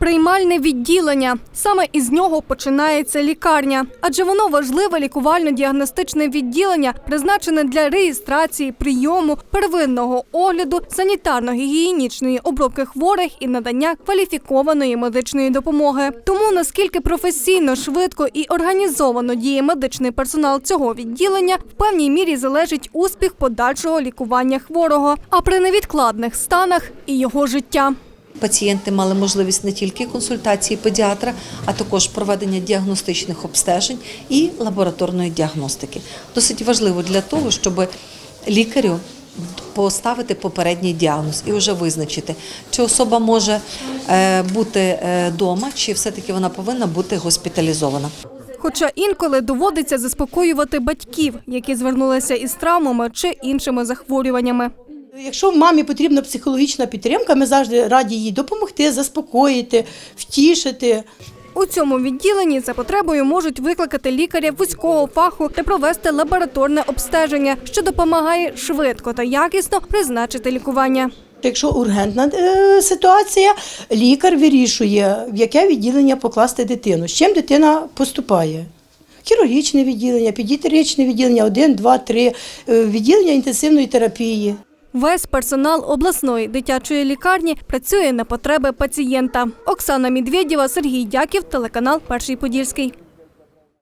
Приймальне відділення саме із нього починається лікарня, адже воно важливе лікувально-діагностичне відділення, призначене для реєстрації, прийому, первинного огляду, санітарно-гігієнічної обробки хворих і надання кваліфікованої медичної допомоги. Тому наскільки професійно, швидко і організовано діє медичний персонал цього відділення, в певній мірі залежить успіх подальшого лікування хворого, а при невідкладних станах і його життя. Пацієнти мали можливість не тільки консультації педіатра, а також проведення діагностичних обстежень і лабораторної діагностики. Досить важливо для того, щоб лікарю поставити попередній діагноз і вже визначити, чи особа може е, бути вдома, чи все-таки вона повинна бути госпіталізована. Хоча інколи доводиться заспокоювати батьків, які звернулися із травмами чи іншими захворюваннями. Якщо мамі потрібна психологічна підтримка, ми завжди раді їй допомогти, заспокоїти, втішити. У цьому відділенні за потребою можуть викликати лікаря вузького фаху та провести лабораторне обстеження, що допомагає швидко та якісно призначити лікування. Якщо ургентна е, ситуація, лікар вирішує, в яке відділення покласти дитину, з чим дитина поступає. Хірургічне відділення, педіатричне відділення, один, два, три, е, відділення інтенсивної терапії. Весь персонал обласної дитячої лікарні працює на потреби пацієнта. Оксана Медведєва, Сергій Дяків, телеканал Перший Подільський.